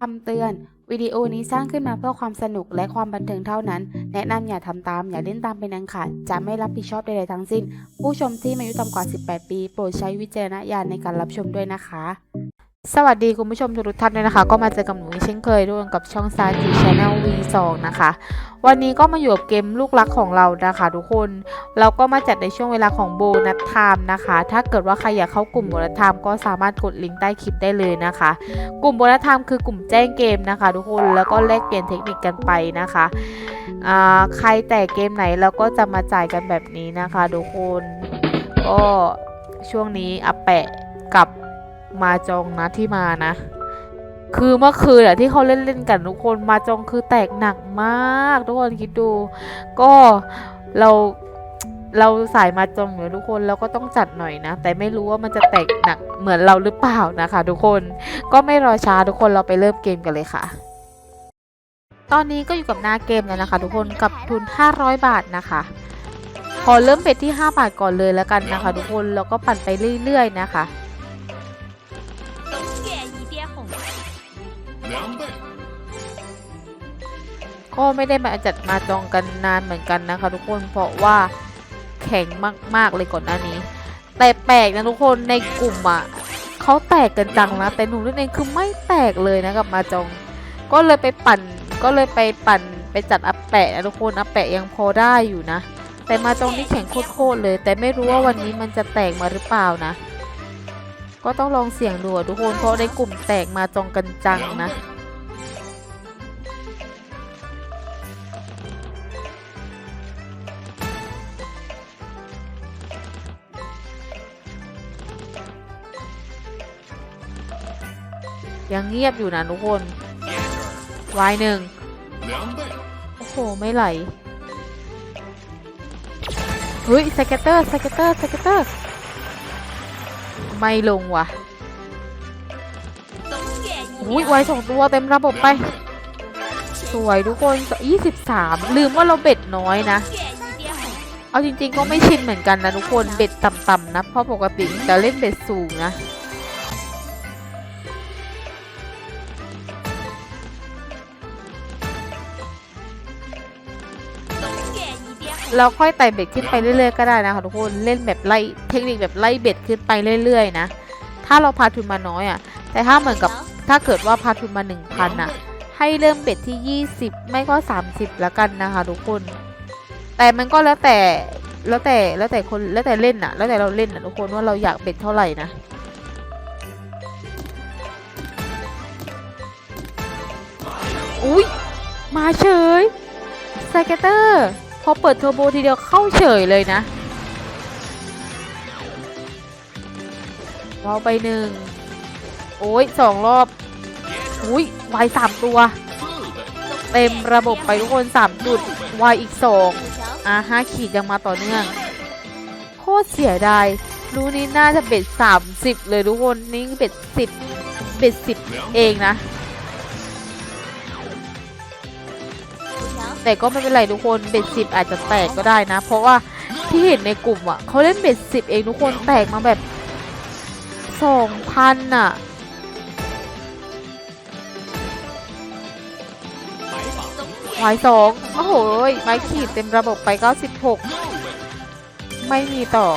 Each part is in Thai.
คำเตือน วิดีโอนี้สร้างขึ้นมาเพื่อความสนุกและความบันเทิงเท่านั้น แนะนำอย่าทำตาม อย่าเล่นตามเป็นอันขาดจะไม่รับผิดชอบใดๆทั้งสิ้น ผู้ชมที่มีอายุต่ำกว่า 18 ปี โปรดใช้วิจารณญาณในการรับชมด้วยนะคะ สวัสดีคุณผู้ชมทุกท่านด้วยนะคะ ก็มาเจอกับหนูเช่นเคยด้วยกับช่องซาจิชาแนล V2 นะคะ วันนี้ก็มาอยู่กับเกมลูกรักของเรานะคะ ทุกคนเราก็มาจัดในช่วงเวลาของโบนัสไทม์นะคะ ถ้าเกิดว่าใครอยากเข้ากลุ่มโบนัสไทม์ก็สามารถกดลิงก์ใต้คลิปได้เลยนะคะ กลุ่มโบนัสไทม์คือกลุ่มแจ้งเกมนะคะ ทุกคนแล้วก็แลกเปลี่ยนเทคนิคกันไปนะคะใครแต่เกมไหนเราก็จะมาจ่ายกันแบบนี้นะคะ ทุกคนก็ช่วงนี้อาแปะกับ มาจองนะที่มานะ คือเมื่อคืนอะที่เขาเล่นเล่นกันทุกคนมาจองคือแตกหนักมากทุกคนคิดดู ก็เราเราสายมาจองอยู่ทุกคนเราก็ต้องจัดหน่อยนะ แต่ไม่รู้ว่ามันจะแตกหนักเหมือนเราหรือเปล่านะคะ ทุกคนก็ไม่รอช้าทุกคนเราไปเริ่มเกมกันเลยค่ะ ตอนนี้ก็อยู่กับหน้าเกมแล้วนะคะ ทุกคนกับทุน 500 บาทนะคะขอเริ่มเป็ดที่ 5 บาทก่อนเลยแล้วกันนะคะ ทุกคนแล้วก็ปั่นไปเรื่อย ๆ นะคะ ก็ไม่ได้มาจัดมาจองกันนานเหมือนกันนะคะทุกคนเพราะว่าแข็งมากๆเลยก่อนหน้านี้ แต่แปลกนะทุกคนในกลุ่มอะเขาแตกกันจังนะแต่หนูนั่นเองคือไม่แตกเลยนะกับมาจอง ก็เลยไปปั่นก็เลยไปปั่นไปจัดอัปแปะนะทุกคนอัปแปะยังพอได้อยู่นะ แต่มาจองนี่แข็งโคตรเลย แต่ไม่รู้ว่าวันนี้มันจะแตกมาหรือเปล่านะ ก็ต้องลองเสี่ยงดูอะทุกคนเพราะในกลุ่มแตกมาจองกันจังนะ ยังเงียบอยู่นะทุกคนวายหนึ่งโอ้โห ไม่ไหลเฮ้ยสเกตเตอร์สเกตเตอร์สเกตเตอร์ ไม่ลงว่ะอุ้ยวายสองตัวเต็มระบบไป สวยทุกคนยี่สิบามลืมว่าเราเบ็ดน้อยนะ เอาจริงๆก็ไม่ชินเหมือนกันนะทุกคน เบ็ดต่ำๆนะ เพราะปกติจะเล่นเบ็ดสูงนะ แล้วค่อยไต่เบ็ดขึ้นไปเรื่อยๆก็ได้นะคะทุกคนเล่นแบบไล่เทคนิคแบบไล่เบ็ดขึ้นไปเรื่อยๆนะถ้าเราพาทุนมาน้อยอะ่ะ แต่ถ้าเหมือนกับถ้าเกิดว่าพาทุนมา 1,000อะ ให้เริ่มเบ็ดที่ 20 ไม่ก็ 30ล้วกันนะคะทุกคน แต่มันก็แล้วแต่แล้วแต่แล้วแต่คนแล้วแต่เล่นอะแล้วแต่เราเล่นอะทุกคนว่าเราอยากเบ็ดเท่าไหร่นะอุ้ยมาเฉยไซเกเตอร์ อเปิดเทอร์โบทีเดียวเข้าเฉยเลยนะ เราไปหนึ่ง โอ้ยสองรอบ อุ้ยวายสามตัว เต็มระบบไปทุกคนสามจุดวายอีกสองอะห้าขีดยังมาต่อเนื่อง โคตรเสียดายรู้นี้น่าจะเบ็ดสามสิบเลยทุกคน นี่เบ็ดสิบเบ็ดสิบเองนะ แต่ก็ไม่เป็นไรทุกคนเบ็ดสิบอาจจะแตกก็ได้นะ เพราะว่าที่เห็นในกลุ่มอะเขาเล่นเบ็ดสิบเองทุกคนแตกมาแบบสองพันอะหมายสองโอ้โหหมายขีดเต็มระบบไป96ไม่มีต่อ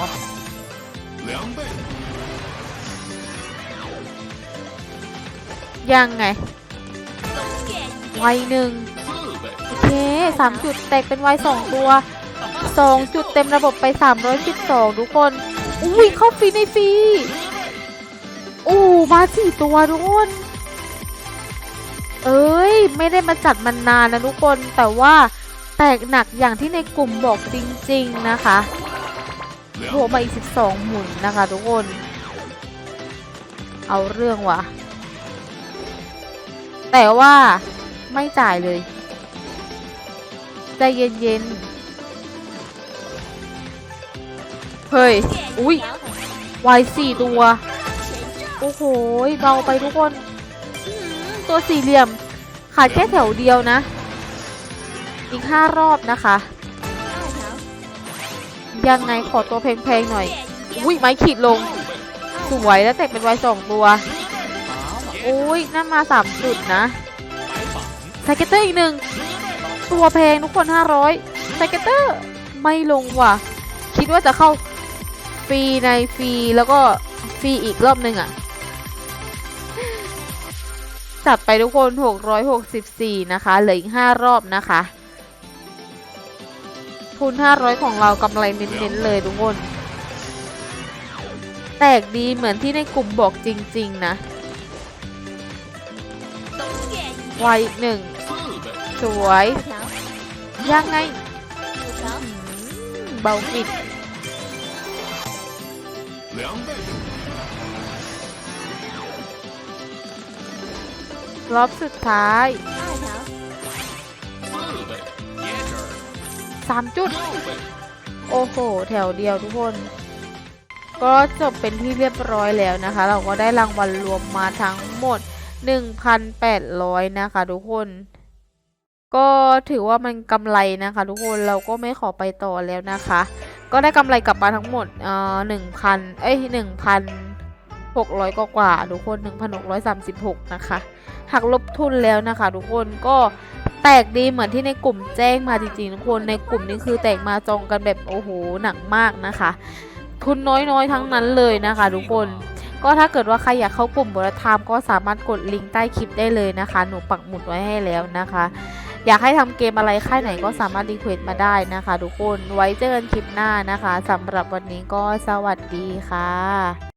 ยังไงไวหนึ่ง 3 จุดแตกเป็นไวสองตัว 2 จุดเต็มระบบไป 312 ทุกคน อุ้ยเข้าฟรีในฟรีอู้มาสี่ตัวทุกคน เอ้ย ไม่ได้มาจัดมันนานนะทุกคน แต่ว่าแตกหนักอย่างที่ในกลุ่มบอกจริง ๆ นะคะโผล่มาอีก 12 หมุนนะคะทุกคน เอาเรื่องว่ะ แต่ว่าไม่จ่ายเลย ใจเย็นๆ เฮ้ย อุ้ยวายสี่ตัว โอ้โหเบาไปทุกคน ตัวสี่เหลี่ยม ขาดแค่แถวเดียวนะ อีกห้ารอบนะคะ ยังไงขอตัวแพงๆหน่อย อุ้ยไม้ขีดลง สวยแล้วแต่เป็นวายสองตัวอุ้ยนั่นมาสามจุดนะสเก็ตเตอร์อีกหนึ่ง ตัวแพงทุกคน 500ไซเกเตอร์ไม่ลงว่ะ คิดว่าจะเข้าฟรีในฟรีแล้วก็ฟรีอีกรอบหนึ่งอะ่ะ จัดไปทุกคน 664 นะคะ เหลืออีก 5 รอบนะคะ ทุน 500 ของเรากำไรเน้นๆเลยทุกคน แตกดีเหมือนที่ในกลุ่มบอกจริง ๆ นะไวอีกหนึ่ง สวย ยังไง เบากิดรอบสุดท้ายสามจุด โอ้โห แถวเดียวทุกคน ก็จบเป็นที่เรียบร้อยแล้วนะคะ เราก็ได้รางวัลรวมมาทั้งหมด 1,800 นะคะทุกคน ก็ถือว่ามันกำไรนะคะ ทุกคนเราก็ไม่ขอไปต่อแล้วนะคะ ก็ได้กำไรกลับมาทั้งหมดเอ่อ1,000เอ้ย1,600กว่ากว่าทุกคน1,636นหกร้อยสามสิบหกนะคะหักลบทุนแล้วนะคะ ทุกคนก็แตกดีเหมือนที่ในกลุ่มแจ้งมาจริงๆทุกคนในกลุ่มนี้คือแตกมาจองกันแบบโอ้โหหนักมากนะคะ ทุนน้อยๆทั้งนั้นเลยนะคะ ทุกคนก็ถ้าเกิดว่าใครอยากเข้ากลุ่มบรไทม์ก็สามารถกดลิงก์ใต้คลิปได้เลยนะคะ หนูปักหมุดไว้ให้แล้วนะคะ อยากให้ทำเกมอะไรค่ายไหนก็สามารถรีเควสต์มาได้นะคะ ทุกคนไว้เจอกันคลิปหน้านะคะสำหรับวันนี้ก็สวัสดีค่ะ